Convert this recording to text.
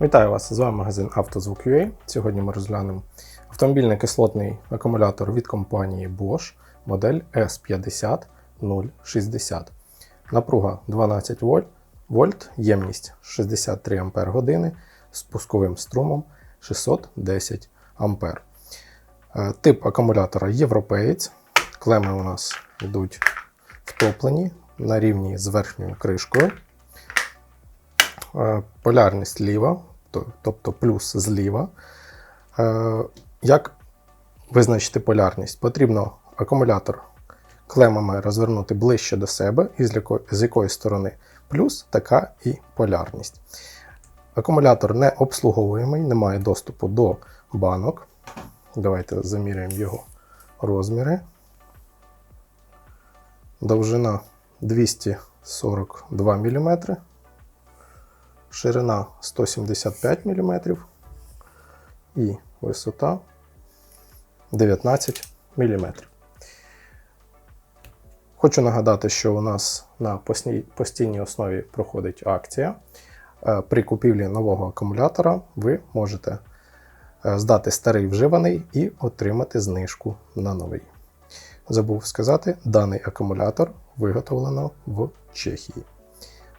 Вітаю вас! З вами магазин «Автозвук.UA». Сьогодні ми розглянемо автомобільний кислотний акумулятор від компанії Bosch модель S50060. Напруга 12 вольт, вольт ємність 63 Ампер години з пусковим струмом 610 Ампер. Е, Тип акумулятора європеєць. Клеми у нас йдуть втоплені на рівні з верхньою кришкою. Е, полярність ліва, тобто плюс зліва. Е, Як визначити полярність? Потрібно акумулятор клемами розвернути ближче до себе, і з якої сторони плюс, така і полярність. Акумулятор не обслуговуємий, не має доступу до банок. Давайте заміряємо його розміри. Довжина 242 мм ширина 175 мм і висота 19 мм. Хочу нагадати, що у нас на постійній основі проходить акція. Е, При купівлі нового акумулятора ви можете е, здати старий вживаний і отримати знижку на новий. Забув сказати, даний акумулятор виготовлено в Чехії.